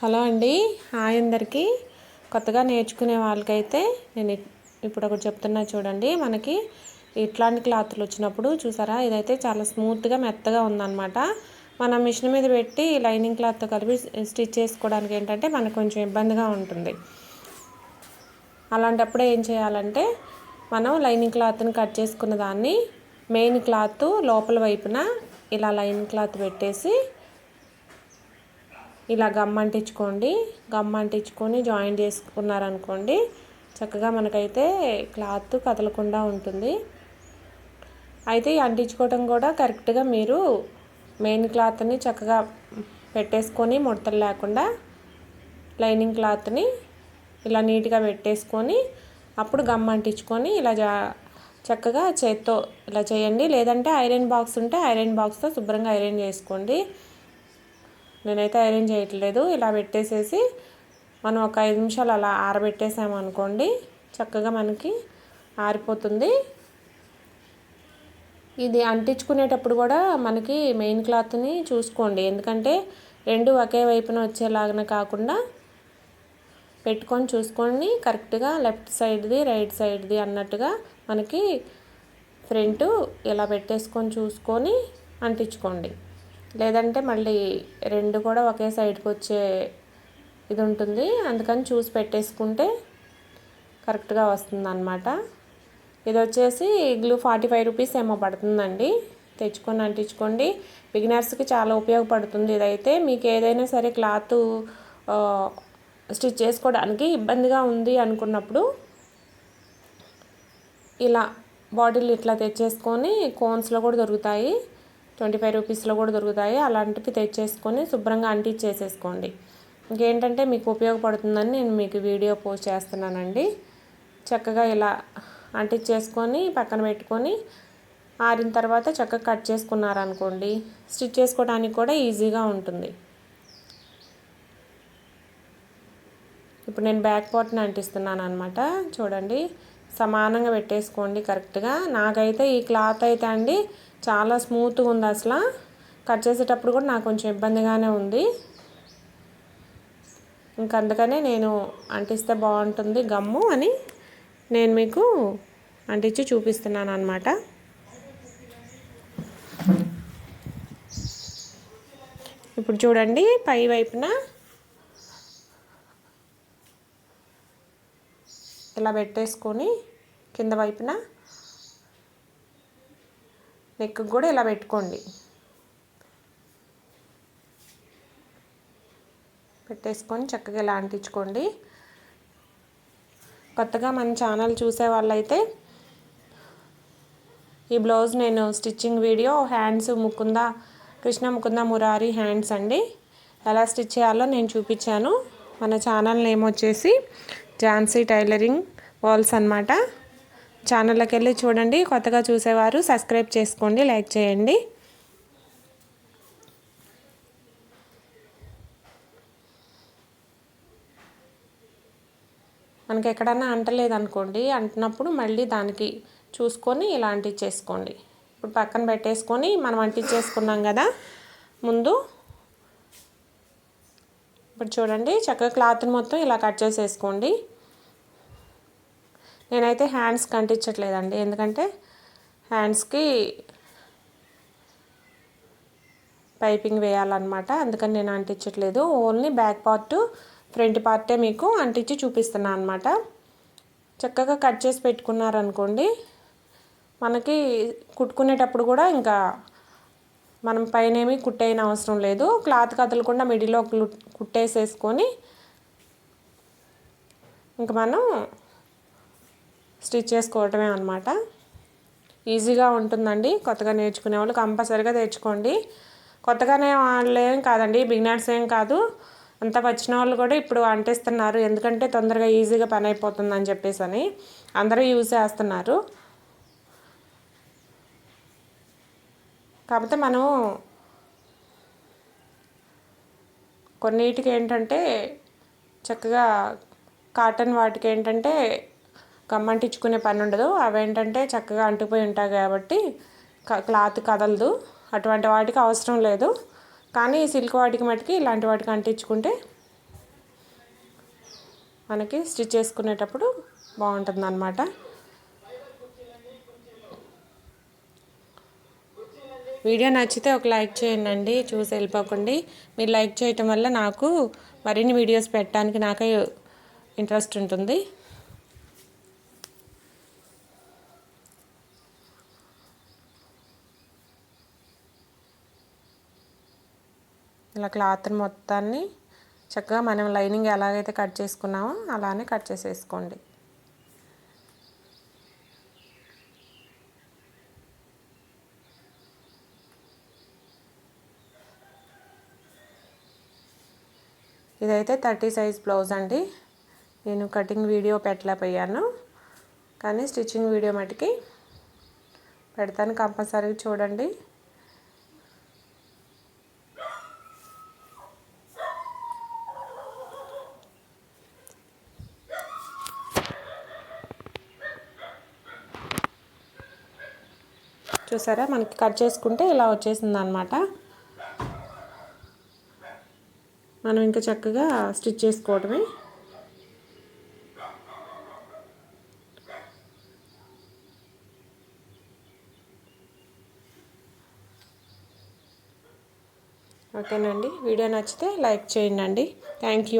Hello అండి. Hi అందరికీ. కొత్తగా నేర్చుకునే వాళ్ళకైతే నేను ఇప్పుడు ఒకటి చెప్తున్నా చూడండి. మనకి ఇట్లాంటి క్లాత్లు వచ్చినప్పుడు చూసారా? ఇదైతే చాలా స్మూత్గా మెత్తగా ఉందన్నమాట. మనం మిషన్ మీద పెట్టి లైనింగ్ క్లాత్తో కలిపి స్టిచ్ చేసుకోవడానికి ఏంటంటే మనకు కొంచెం ఇబ్బందిగా ఉంటుంది. అలాంటప్పుడు ఏం చేయాలంటే మనం లైనింగ్ క్లాత్ని కట్ చేసుకున్న దాన్ని మెయిన్ క్లాత్ లోపల వైపున ఇలా లైన్ క్లాత్ పెట్టేసి ఇలా గమ్ అంటించుకోండి. గమ్ అంటించుకొని జాయిన్ చేసుకున్నారనుకోండి చక్కగా మనకైతే క్లాత్ కదలకుండా ఉంటుంది. అయితే ఈ అంటించుకోవటం కూడా కరెక్ట్గా మీరు మెయిన్ క్లాత్ని చక్కగా పెట్టేసుకొని ముడతలు లేకుండా లైనింగ్ క్లాత్ని ఇలా నీట్గా పెట్టేసుకొని అప్పుడు గమ్ అంటించుకొని ఇలా జా చక్కగా చేత్తో ఇలా చేయండి. లేదంటే ఐరన్ బాక్స్ ఉంటే ఐరన్ బాక్స్తో శుభ్రంగా ఐరన్ చేసుకోండి. నేనైతే ఐరన్ చేయట్లేదు. ఇలా పెట్టేసేసి మనం ఒక ఐదు నిమిషాలు అలా ఆరబెట్టేసామనుకోండి చక్కగా మనకి ఆరిపోతుంది. ఇది అంటించుకునేటప్పుడు కూడా మనకి మెయిన్ క్లాత్ని చూసుకోండి. ఎందుకంటే రెండు ఒకే వైపున వచ్చేలాగా కాకుండా పెట్టుకొని చూసుకోండి. కరెక్ట్గా లెఫ్ట్ సైడ్ది రైట్ సైడ్ది అన్నట్టుగా మనకి ఫ్రంట్ ఇలా పెట్టేసుకొని చూసుకొని అంటించుకోండి. లేదంటే మళ్ళీ రెండు కూడా ఒకే సైడ్కి వచ్చే ఇది ఉంటుంది. అందుకని చూసి పెట్టేసుకుంటే కరెక్ట్గా వస్తుంది అనమాట ఇది వచ్చేసి గ్లూ ఫార్టీ ఫైవ్ రూపీస్ ఏమో పడుతుందండి. తెచ్చుకొని అంటించుకోండి. బిగినర్స్కి చాలా ఉపయోగపడుతుంది ఇదైతే. మీకు ఏదైనా సరే క్లాత్ స్టిచ్ చేసుకోవడానికి ఇబ్బందిగా ఉంది అనుకున్నప్పుడు ఇలా బాటిల్ ఇట్లా తెచ్చేసుకొని కోన్స్లో కూడా దొరుకుతాయి. ట్వంటీ ఫైవ్ రూపీస్లో కూడా దొరుకుతాయి. అలాంటివి తెచ్చేసుకొని శుభ్రంగా అంటించేసేసుకోండి. ఇంకేంటంటే మీకు ఉపయోగపడుతుందని నేను మీకు వీడియో పోస్ట్ చేస్తున్నానండి. చక్కగా ఇలా అంటించేసుకొని పక్కన పెట్టుకొని ఆరిన తర్వాత చక్కగా కట్ చేసుకున్నారనుకోండి స్టిచ్ చేసుకోవడానికి కూడా ఈజీగా ఉంటుంది. ఇప్పుడు నేను బ్యాక్ పార్ట్ని అంటిస్తున్నాను అనమాట చూడండి సమానంగా పెట్టేసుకోండి కరెక్ట్గా. నాకైతే ఈ క్లాత్ అయితే అండి చాలా స్మూత్గా ఉంది అసలు. కట్ చేసేటప్పుడు కూడా నాకు కొంచెం ఇబ్బందిగానే ఉంది. ఇంక అందుకనే నేను అంటిస్తే బాగుంటుంది గమ్ము అని నేను మీకు అంటించి చూపిస్తున్నాను అనమాట ఇప్పుడు చూడండి పై వైపున ఇలా పెట్టేసుకొని కింద వైపున నెక్ కూడా ఇలా పెట్టుకోండి. పెట్టేసుకొని చక్కగా ఇలా అంటించుకోండి. కొత్తగా మన ఛానల్ చూసే వాళ్ళైతే ఈ బ్లౌజ్ నేను stitching video hands Mukunda Krishna Mukunda Murari hands అండి. ఎలా స్టిచ్ చేయాలో నేను చూపించాను. మన ఛానల్ నేమ్ వచ్చేసి ఝాన్సీ టైలరింగ్ వాల్స్ అనమాట ఛానల్లోకి వెళ్ళి చూడండి. కొత్తగా చూసేవారు సబ్స్క్రైబ్ చేసుకోండి లైక్ చేయండి. మనకి ఎక్కడన్నా అంటలేదనుకోండి. అంటున్నప్పుడు మళ్ళీ దానికి చూసుకొని ఇలాంటివి చేసుకోండి. ఇప్పుడు పక్కన పెట్టేసుకొని మనం అంటించేసుకున్నాం కదా. ముందు ఇప్పుడు చూడండి చక్కగా క్లాత్ని మొత్తం ఇలా కట్ చేసేసుకోండి. నేనైతే హ్యాండ్స్ కంటించట్లేదండి ఎందుకంటే హ్యాండ్స్కి పైపింగ్ వేయాలన్నమాట అందుకని నేను అంటించట్లేదు. ఓన్లీ బ్యాక్ పార్ట్ ఫ్రంట్ పార్టే మీకు అంటించి చూపిస్తున్నాను అనమాట చక్కగా కట్ చేసి పెట్టుకున్నారనుకోండి మనకి కుట్టుకునేటప్పుడు కూడా ఇంకా మనం పైన ఏమి కుట్టేయని అవసరం లేదు. క్లాత్ కదలకుండా మిడిలో కుట్టేసేసుకొని ఇంక మనం స్టిచ్ చేసుకోవటమే అనమాట ఈజీగా ఉంటుందండి. కొత్తగా నేర్చుకునే వాళ్ళు కంపల్సరీగా తెచ్చుకోండి. కొత్తగానే వాళ్ళు ఏం కాదండి. బిగినర్స్ ఏం కాదు. అంత వచ్చిన వాళ్ళు కూడా ఇప్పుడు అంటిస్తున్నారు. ఎందుకంటే తొందరగా ఈజీగా పని అయిపోతుంది అని చెప్పేసి అని అందరూ యూజ్ చేస్తున్నారు. కాకపోతే మనం కొన్నిటికి ఏంటంటే చక్కగా కాటన్ వాటికి ఏంటంటే గమ్మంటించుకునే పని ఉండదు అవేంటంటే చక్కగా అంటుకుపోయి ఉంటాయి కాబట్టి క్లాత్ కదలదు. అటువంటి వాటికి అవసరం లేదు. కానీ సిల్క్ వాటికి మటుకి ఇలాంటి వాటికి అంటించుకుంటే మనకి స్టిచ్ చేసుకునేటప్పుడు బాగుంటుంది అన్నమాట వీడియో నచ్చితే ఒక లైక్ చేయండి చూసి వెళ్ళిపోకండి. మీరు లైక్ చేయటం వల్ల నాకు మరిన్ని వీడియోస్ పెట్టడానికి నాకే ఇంట్రెస్ట్ ఉంటుంది. ఇలా క్లాత్ మొత్తాన్ని చక్కగా మనం లైనింగ్ ఎలాగైతే కట్ చేసుకున్నామో అలానే కట్ చేసేసుకోండి. ఇదైతే థర్టీ సైజ్ బ్లౌజ్ అండి. నేను కటింగ్ వీడియో పెట్టలేకపోయాను. కానీ స్టిచ్చింగ్ వీడియో మటుకి పెడతాను కంపల్సరీ చూడండి. చూసారా? మనకి కట్ చేసుకుంటే ఇలా వచ్చేసింది అనమాట మనం ఇంకా చక్కగా స్టిచ్ చేసుకోవడమే ఓకేనండి. వీడియో నచ్చితే లైక్ చేయండి. Thank you.